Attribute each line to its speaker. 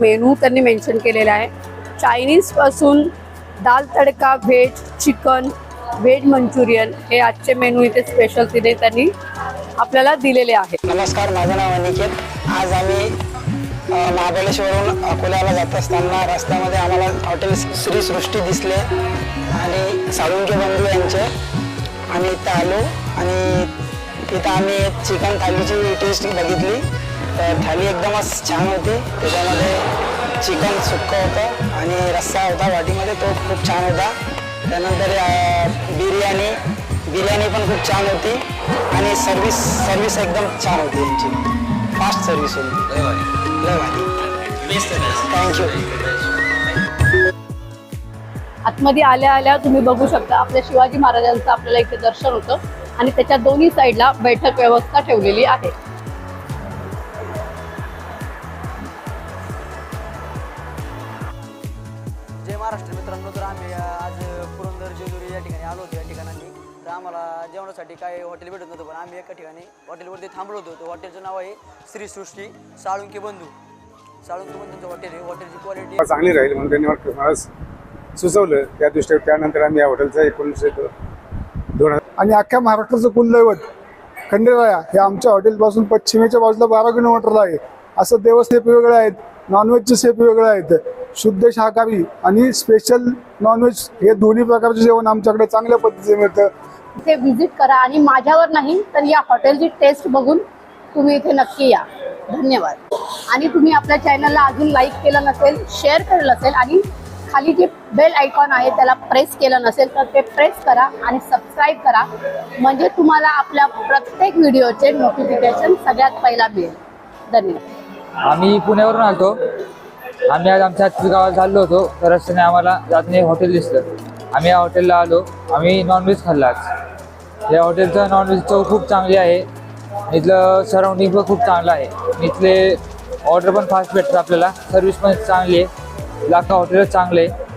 Speaker 1: Menu त्यांनी mention केलेला आहे. चायनीजपासून दाल तडका व्हेज चिकन व्हेज मंचुरियन हे आजचे मेनू इथे स्पेशल तिथे त्यांनी आपल्याला दिलेले आहेत
Speaker 2: नमस्कार माझं नाव अनिकेत. आज आम्ही अ, महाबळेश्वरहून अकोल्याला जात असताना रस्त्यामध्ये आम्हाला हॉटेल श्री सृष्टी दिसले आणि साळुंके बंधू यांचे. आम्ही इथं आलो आणि तिथं आम्ही चिकन थालीची टेस्ट बघितली. तर थाली एकदमच छान होती. त्याच्यामध्ये चिकन सुक्कं होतं आणि रस्सा होता वाटीमध्ये. तो खूप छान होता. त्यानंतर बिर्याणी. बिर्याणी पण खूप छान होती. आणि सर्विस सर्विस एकदम छान होती यांची. फास्ट सर्विस होती. लय भारी. थँक्यू
Speaker 1: आतमध्ये आल्या आल्या तुम्ही बघू शकता आपल्या शिवाजी महाराजांचं आपल्याला इथे दर्शन होतं. आणि त्याच्या दोन्ही साईडला बैठक व्यवस्था ठेवलेली आहे.
Speaker 3: महाराष्ट्र मित्रांनो तर आम्ही आज पुरंदर जेजुरी या ठिकाणी आलो होतो या ठिकाणी तर आम्हाला जेवणासाठी काय हॉटेल भेटत नव्हतं पण आम्ही एका ठिकाणी हॉटेलवरती थांबलो होतो. तर हॉटेलचं नाव आहे श्री सृष्टी साळुंके बंधू. साळुंके बंधूंचं हॉटेल आहे. हॉटेलची क्वालिटी
Speaker 4: चांगली राहील म्हणून त्यांनी मला मला सुचवलं. त्या दृष्टी त्यानंतर आम्ही या हॉटेलचा एकोणीसशे दोन हजार
Speaker 5: आणि अख्ख्या महाराष्ट्राचं कुलदैवत खंडेराया हे आमच्या हॉटेलपासून पश्चिमेच्या बाजूला बारा किलोमीटरला आहे. असं देवस्थेप वेगळे आहेत. नॉनव्हेजचे सेप वेगळं आहेत शुद्ध शाकाहारी आणि स्पेशल नॉनव्हेज हे दोन्ही प्रकारचे जेवण आमच्याकडे चांगल्या पद्धतीने मिळतं.
Speaker 1: इथे व्हिजिट करा आणि माझ्यावर नाही तर या हॉटेलची टेस्ट बघून तुम्ही इथे नक्की या. धन्यवाद. आणि तुम्ही आपल्या चॅनलला अजून लाईक केलं नसेल शेअर केलं नसेल आणि खाली जे बेल आयकॉन आहे त्याला प्रेस केलं नसेल तर ते प्रेस करा आणि सबस्क्राईब करा. म्हणजे तुम्हाला आपल्या प्रत्येक व्हिडिओचे नोटिफिकेशन सगळ्यात पहिला मिळेल. धन्यवाद.
Speaker 6: आम्ही पुण्यावरून आलतो. आम्ही आज आमच्या गावाला गावात चाललो होतो. तर रस्त्याने आम्हाला जातने हॉटेल दिसलं. आम्ही या हॉटेलला आलो. आम्ही नॉनव्हेज खाल्ला आज. या हॉटेलचं नॉनव्हेज चव खूप चांगली आहे. इथलं सराउंडिंग पण खूप चांगलं आहे. इथले ऑर्डर पण फास्ट भेटतं आपल्याला. सर्विस पण चांगली आहे. लाखा हॉटेलच चांगले आहे.